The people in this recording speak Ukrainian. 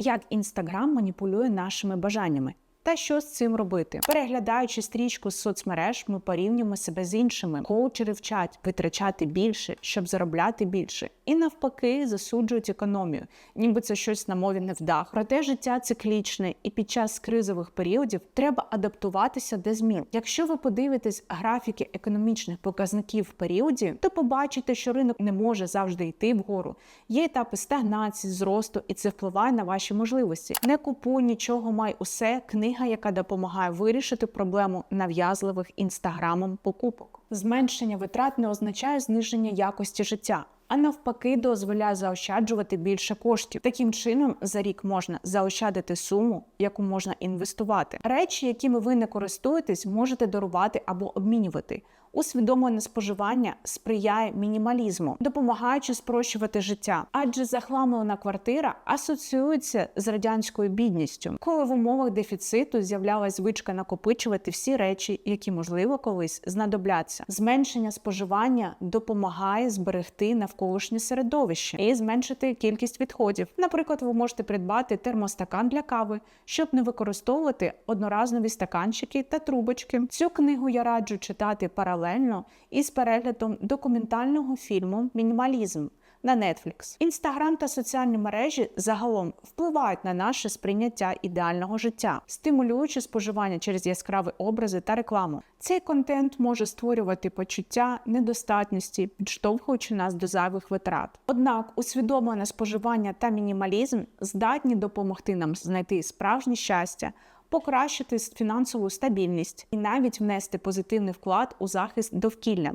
як Інстаграм маніпулює нашими бажаннями. Та що з цим робити? Переглядаючи стрічку з соцмереж, ми порівнюємо себе з іншими. Коучери вчать витрачати більше, щоб заробляти більше, і навпаки засуджують економію, ніби це щось на мові невдах. Проте життя циклічне, і під час кризових періодів треба адаптуватися до змін. Якщо ви подивитесь графіки економічних показників в періоді, то побачите, що ринок не може завжди йти вгору. Є етапи стагнації, зросту, і це впливає на ваші можливості. Не купуй нічого, май усе. Книга, яка допомагає вирішити проблему нав'язливих інстаграмом покупок. Зменшення витрат не означає зниження якості життя. А навпаки, дозволяє заощаджувати більше коштів. Таким чином, за рік можна заощадити суму, яку можна інвестувати. Речі, якими ви не користуєтесь, можете дарувати або обмінювати. Усвідомлене споживання сприяє мінімалізму, допомагаючи спрощувати життя, адже захламлена квартира асоціюється з радянською бідністю, коли в умовах дефіциту з'являлась звичка накопичувати всі речі, які можливо колись знадобляться. Зменшення споживання допомагає зберегти навколишнє середовище і зменшити кількість відходів. Наприклад, ви можете придбати термостакан для кави, щоб не використовувати одноразові стаканчики та трубочки. Цю книгу я раджу читати паралельно із переглядом документального фільму Мінімалізм. На Netflix. Інстаграм та соціальні мережі загалом впливають на наше сприйняття ідеального життя, стимулюючи споживання через яскраві образи та рекламу. Цей контент може створювати почуття недостатності, підштовхуючи нас до зайвих витрат. Однак усвідомлене споживання та мінімалізм здатні допомогти нам знайти справжнє щастя. Покращити фінансову стабільність і навіть внести позитивний вклад у захист довкілля.